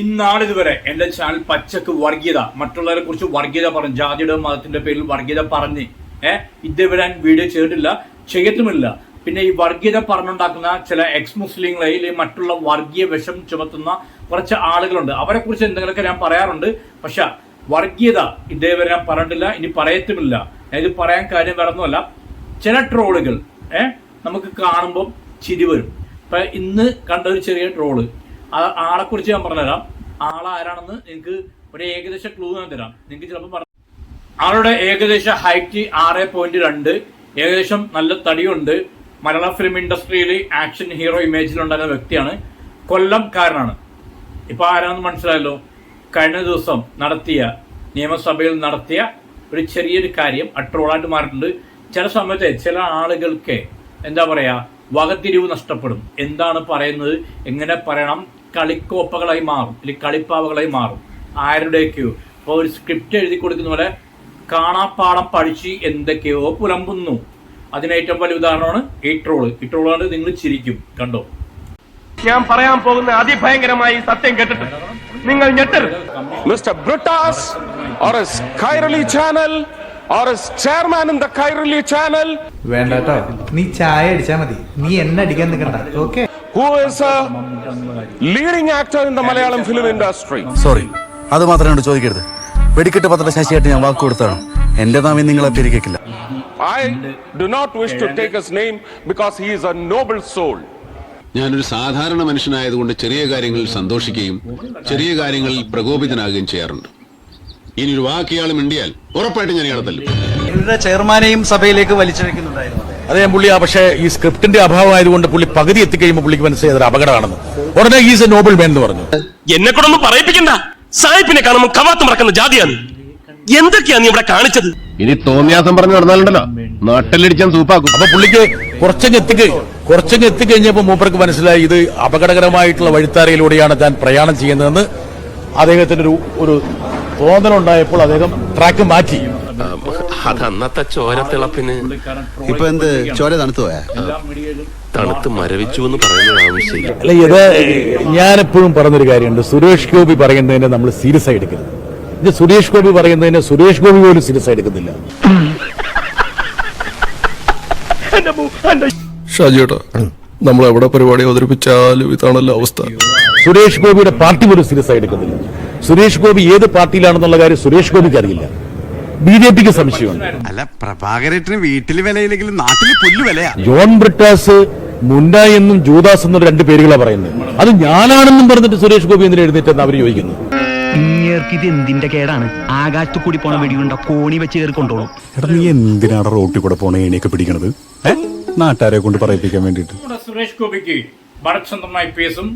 ഇന്നാളിതുവരെ എന്റെ ചാനൽ പച്ചക്ക് വർഗീയത മറ്റുള്ളവരെ കുറിച്ച് വർഗീയത പറഞ്ഞു ജാതിയുടെ മതത്തിന്റെ പേരിൽ വർഗീയത പറഞ്ഞ് ഏഹ് ഇതുവരെ ഞാൻ വീഡിയോ ചെയ്തിട്ടില്ല ചെയ്യത്തുമില്ല പിന്നെ ഈ വർഗീയത പറഞ്ഞുണ്ടാക്കുന്ന ചില എക്സ് മുസ്ലിങ്ങളെ അല്ലെങ്കിൽ മറ്റുള്ള വർഗീയ വിഷം ചുമത്തുന്ന കുറച്ച് ആളുകളുണ്ട്. അവരെ കുറിച്ച് എന്തെങ്കിലുമൊക്കെ ഞാൻ പറയാറുണ്ട്. പക്ഷെ വർഗീയത ഇതേവരെ ഞാൻ പറഞ്ഞിട്ടില്ല ഇനി പറയത്തുമില്ല. ഇത് പറയാൻ കാര്യം വേറൊന്നുമല്ല. ചില ട്രോളുകൾ ഏഹ് നമുക്ക് കാണുമ്പോൾ ചിരി വരും. ഇപ്പൊ ഇന്ന് കണ്ട ഒരു ചെറിയ ട്രോൾ. ആ ആളെ കുറിച്ച് ഞാൻ പറഞ്ഞുതരാം. ആളാരാണെന്ന് നിങ്ങൾക്ക് ഒരു ഏകദേശ ക്ലൂ ഞാൻ തരാം. നിങ്ങൾക്ക് ചിലപ്പോൾ പറഞ്ഞു ആളുടെ ഏകദേശ ഹൈറ്റ് ആറ് പോയിന്റ് രണ്ട്. ഏകദേശം നല്ല തടിയുണ്ട്. മലയാള ഫിലിം ഇൻഡസ്ട്രിയിൽ ആക്ഷൻ ഹീറോ ഇമേജിലുണ്ടായിരുന്ന വ്യക്തിയാണ്. കൊല്ലംകാരനാണ് ഇപ്പൊ ആരാണെന്ന് മനസ്സിലായല്ലോ? കഴിഞ്ഞ ദിവസം നടത്തിയ നിയമസഭയിൽ നടത്തിയ ഒരു ചെറിയൊരു കാര്യം അട്രോളായിട്ട് മാറിയിട്ടുണ്ട്. ചില സമയത്ത് ചില ആളുകൾക്ക് എന്താ പറയാ വകതിരിവ് നഷ്ടപ്പെടും. എന്താണ് പറയുന്നത്? എങ്ങനെ പറയണം? കളിക്കോപ്പകളായി മാറും. അല്ലെങ്കിൽ കളിപ്പാവകളായി മാറും. ആരുടെയൊക്കെയോ. അപ്പോൾ ഒരു സ്ക്രിപ്റ്റ് എഴുതി കൊടുക്കുന്ന പോലെ കാണാപ്പാടം പഠിച്ച് എന്തൊക്കെയോ പുലമ്പുന്നു. അതിന് ഏറ്റവും വലിയ ഉദാഹരണമാണ് ഈ ട്രോൾ. ഈ ട്രോൾ കണ്ട് നിങ്ങൾ ചിരിക്കും. കണ്ടോ? ഞാൻ പറയാൻ പോകുന്ന അതിഭയങ്കരമായി സത്യം കേട്ടിട്ട്. നിങ്ങൾ ഞെട്ടരുത്. Mister Brutus or channel or chairman in the Kairali channel വേണ്ട കേട്ടോ. നീ ചായ അടിച്ചാ മതി. നീ എന്നെ അടിക്കാൻ നിൽക്കണ്ട okay who is a leading actor in the Malayalam film industry. Sorry അത് മാത്രം എന്നോട് ചോദിക്കരുത്. വെടിക്കെട്ട് പത്ര ശശിയായിട്ട് ഞാൻ വാക്ക് കൊടുത്താണ് എന്റെ നാമി നിങ്ങളെ പിരിക്കില്ല I do not wish to take his name because he is a noble soul. ഞാനൊരു സാധാരണ മനുഷ്യനായതുകൊണ്ട് ചെറിയ കാര്യങ്ങളിൽ സന്തോഷിക്കുകയും ചെറിയ കാര്യങ്ങളിൽ പ്രകോപിതനാകുകയും ചെയ്യാറുണ്ട്. ഇനി ഒരു വാക്കിയാളും ഇണ്ടിയാൽ മിണ്ടിയാൽ ഉറപ്പായിട്ടും ഞാൻ ഇയാളെ തല്ലും. ചെയർമാനെയും സഭയിലേക്ക് വലിച്ചിഴക്കുന്നുണ്ടായിരുന്നു. അതെ ഞാൻ പുള്ളി ആ പക്ഷേ ഈ സ്ക്രിപ്റ്റിന്റെ അഭാവമായതുകൊണ്ട് പുള്ളി പകുതി എത്തിക്കഴിയുമ്പോൾ പുള്ളിക്ക് മനസ്സിലായത് ഒരു അപകടമാണെന്ന്. ഉടനെ ഈസ് എ നോബിൾ മാൻ എന്ന് പറഞ്ഞു. എന്നെ കൊണ്ടൊന്നും പറയിപ്പിക്കണ്ട. സായിപ്പിനെ കാണുമ്പോൾ കവാത്തം മറക്കുന്ന ജാതിയാണ്. എന്തൊക്കെയാ നീ ഇവിടെ കാണിച്ചത്? ഇനി തോന്നിയാസം പറഞ്ഞു നടന്നാലുണ്ടല്ലോ. നാട്ടിലടിച്ചാൻ സൂപ്പാക്കും. അപ്പൊ പുള്ളിക്ക് കുറച്ചങ്ങ് എത്തിക്ക് കുറച്ചങ്ങ് എത്തിക്കഴിഞ്ഞപ്പോൾ മൂപ്പർക്ക് മനസ്സിലായി ഇത് അപകടകരമായിട്ടുള്ള വഴിത്താരയിലൂടെയാണ് താൻ പ്രയാണം ചെയ്യുന്നതെന്ന് അദ്ദേഹത്തിന്റെ ഒരു ഒരു തോന്നലുണ്ടായപ്പോൾ അദ്ദേഹം ട്രാക്ക് മാറ്റി. അതന്നത്തെ ചോരത്തിളപ്പിന് ഇപ്പൊ എന്ത്? ചോര തണുത്തു പോയാ? തണുത്ത് മരവിച്ചു എന്ന് പറയുന്നതാണ് ശരി. അല്ല ഇത് ഞാനെപ്പോഴും പറഞ്ഞൊരു കാര്യമുണ്ട്. സുരേഷ് ഗോപി പറയുന്നതിനെ നമ്മൾ സീരിയസ് ആയി എടുക്കരുത്. ഇത് സുരേഷ് ഗോപി പറയുന്നതിനെ സുരേഷ് ഗോപി പോലും സീരിയസ് ആയി എടുക്കുന്നില്ല. ഷാജിയേട്ടാ നമ്മൾ എവിടെ പരിപാടി അവതരിപ്പിച്ചാലും ഇതാണല്ലോ അവസ്ഥ. സുരേഷ് ഗോപിയുടെ പാർട്ടി പോലും സീരിയസ് ആയി എടുക്കുന്നില്ല. സുരേഷ് ഗോപി ഏത് പാർട്ടിയിലാണെന്നുള്ള കാര്യം സുരേഷ് ഗോപിക്ക് അറിയില്ല. ബി ജെ പിക്ക് സംശയമുണ്ട്. അല്ല പ്രഭാകരേട്ടന് വീട്ടിൽ വിലയില്ലെങ്കിലും നാട്ടിൽ പുല്ല് വിലയാ. ജോൺ ബ്രിട്ടാസ് മുണ്ട എന്നും ജൂദാസ് എന്നും രണ്ട് പേരുകളാണ് പറയുന്നത്. അത് ഞാനാണെന്നും പറഞ്ഞിട്ട് സുരേഷ് ഗോപി എന്തിനു എഴുന്നേറ്റെന്ന് അവർ ചോദിക്കുന്നു. ഇങ്ങേർക്ക് ഇത് എന്തിന്റെ കേടാണ്? ആകാശത്ത് കൂടി പോണ വെടിയുണ്ട? കോണി വെച്ച് കയറി കൊണ്ടോളും എടാ നീ എന്തിനാണ് റോട്ടിൽ കൂടെ പോണ എണിയൊക്കെ പിടിക്കണത്? നാട്ടുകാരെ കൊണ്ട് പറയിപ്പിക്കാൻ വേണ്ടിട്ട് സുരേഷ് ഗോപിക്ക് ഭരത് സ്വന്തമായി പേസും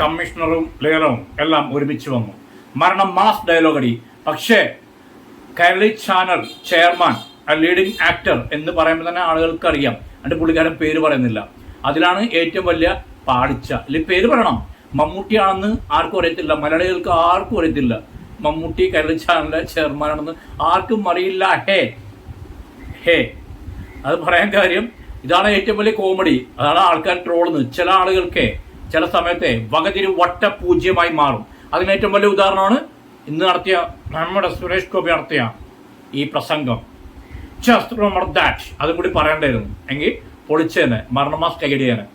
കമ്മീഷണറും ലേലവും എല്ലാം ഒരുമിച്ച് വന്നു. മരണം മാസ് ഡയലോഗടി പക്ഷേ Kairali channel chairman leading actor എന്ന് പറയുമ്പോൾ തന്നെ ആളുകൾക്ക് അറിയാം അതിന്റെ പുള്ളിക്കാരൻ പേര് പറയുന്നില്ല. അതിലാണ് ഏറ്റവും വലിയ പാളിച്ച. അല്ലെങ്കിൽ പേര് പറയണം. മമ്മൂട്ടിയാണെന്ന് ആർക്കും അറിയത്തില്ല. മലയാളികൾക്ക് ആർക്കും അറിയത്തില്ല. മമ്മൂട്ടി കൈരളി ചാനലിലെ ചെയർമാനാണെന്ന് ആർക്കും അറിയില്ല. ഹേ ഹേ. അത് പറയാൻ കാര്യം ഇതാണ് ഏറ്റവും വലിയ കോമഡി അതാണ് ആൾക്കാർ ട്രോളുന്നത് ചില ആളുകൾക്ക് ചില സമയത്തെ വകതിരി വട്ട പൂജ്യമായി മാറും. അതിന് ഏറ്റവും വലിയ ഉദാഹരണമാണ് ഇന്ന് നടത്തിയ നമ്മുടെ സുരേഷ് ഗോപി നടത്തിയ ഈ പ്രസംഗം. ജസ്റ്റ് ദാറ്റ് അതും കൂടി പറയണ്ടായിരുന്നു. എങ്കിൽ പൊളിച്ചേനെ മരണമാസ് ടൈഡിയാണ്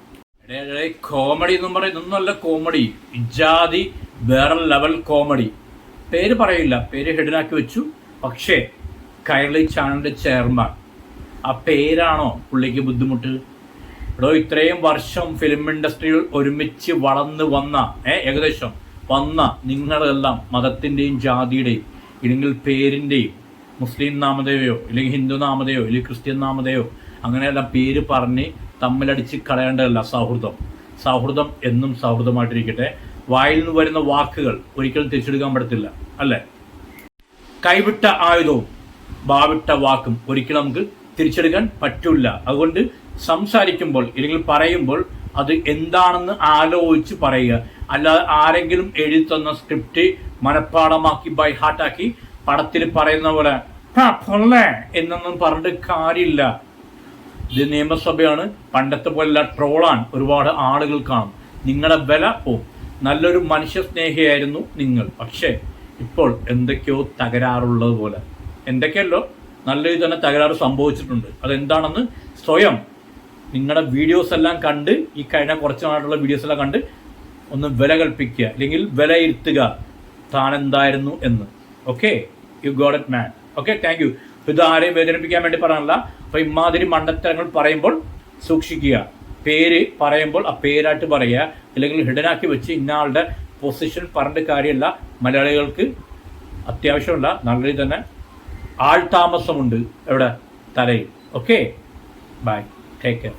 കോമഡി എന്നും പറയുന്നത് ഇന്നല്ല കോമഡി ഇജാതി വേറെ ലെവൽ കോമഡി പേര് പറയില്ല. പേര് ഹെഡിനാക്കി വെച്ചു. പക്ഷേ കൈരളി ചാനലിന്റെ ചെയർമാൻ ആ പേരാണോ പുള്ളിക്ക് ബുദ്ധിമുട്ട്? ഇവിടെ ഇത്രയും വർഷം ഫിലിം ഇൻഡസ്ട്രിയിൽ ഒരുമിച്ച് വളർന്ന് വന്ന ഏകദേശം വന്ന നിങ്ങളെല്ലാം മതത്തിന്റെയും ജാതിയുടെയും ഇല്ലെങ്കിൽ പേരിന്റെയും മുസ്ലിം നാമതയോ ഇല്ലെങ്കിൽ ഹിന്ദു നാമതയോ ഇല്ലെങ്കിൽ ക്രിസ്ത്യൻ നാമതയോ അങ്ങനെയെല്ലാം പേര് പറഞ്ഞ് തമ്മിലടിച്ച് കളയേണ്ടതല്ല സൗഹൃദം. സൗഹൃദം എന്നും സൗഹൃദമായിട്ടിരിക്കട്ടെ. വായിൽ നിന്ന് വരുന്ന വാക്കുകൾ ഒരിക്കലും തിരിച്ചെടുക്കാൻ പറ്റത്തില്ല അല്ലേ? കൈവിട്ട ആയുധവും ബാവിട്ട വാക്കും ഒരിക്കലും നമുക്ക് തിരിച്ചെടുക്കാൻ പറ്റില്ല അതുകൊണ്ട് സംസാരിക്കുമ്പോൾ ഇല്ലെങ്കിൽ പറയുമ്പോൾ അത് എന്താണെന്ന് ആലോചിച്ച് പറയുക. അല്ലാതെ ആരെങ്കിലും എഴുതി തന്ന സ്ക്രിപ്റ്റ് മനഃപ്പാടമാക്കി ബൈ ഹാർട്ടാക്കി പടത്തിൽ പറയുന്ന പോലെ "ആ, പൊള്ളേ എന്നൊന്നും പറഞ്ഞിട്ട് കാര്യമില്ല. ഇത് നിയമസഭയാണ്. പണ്ടത്തെ പോലെയല്ല ട്രോളാണ്. ഒരുപാട് ആളുകൾ കാണും. നിങ്ങളുടെ വില പോവും നല്ലൊരു മനുഷ്യ സ്നേഹിയായിരുന്നു നിങ്ങൾ. പക്ഷേ ഇപ്പോൾ എന്തൊക്കെയോ തകരാറുള്ളത് പോലെ. എന്തൊക്കെയല്ലോ? നല്ല രീതിയിൽ തന്നെ തകരാറ് സംഭവിച്ചിട്ടുണ്ട്. അതെന്താണെന്ന് സ്വയം നിങ്ങളുടെ വീഡിയോസ് എല്ലാം കണ്ട് ഈ കഴിഞ്ഞ കുറച്ച് നാളുള്ള വീഡിയോസ് എല്ലാം കണ്ട് ഒന്ന് വില കൽപ്പിക്കുക അല്ലെങ്കിൽ വിലയിരുത്തുക. താൻ എന്തായിരുന്നു എന്ന് okay you got it man okay thank you ഇത് ആരെയും വേദനിപ്പിക്കാൻ വേണ്ടി പറയാനല്ല. അപ്പൊ ഇമാതിരി മണ്ടത്തരങ്ങൾ പറയുമ്പോൾ സൂക്ഷിക്കുക. പേര് പറയുമ്പോൾ ആ പേരായിട്ട് പറയുക. അല്ലെങ്കിൽ ഹിഡനാക്കി വെച്ച് ഇന്നയാളുടെ പൊസിഷൻ പറഞ്ഞിട്ട് കാര്യമല്ല. മലയാളികൾക്ക് അത്യാവശ്യമുള്ള നല്ല രീതി തന്നെ ആൾ താമസമുണ്ട് എവിടെ? തലയിൽ. Okay bye take care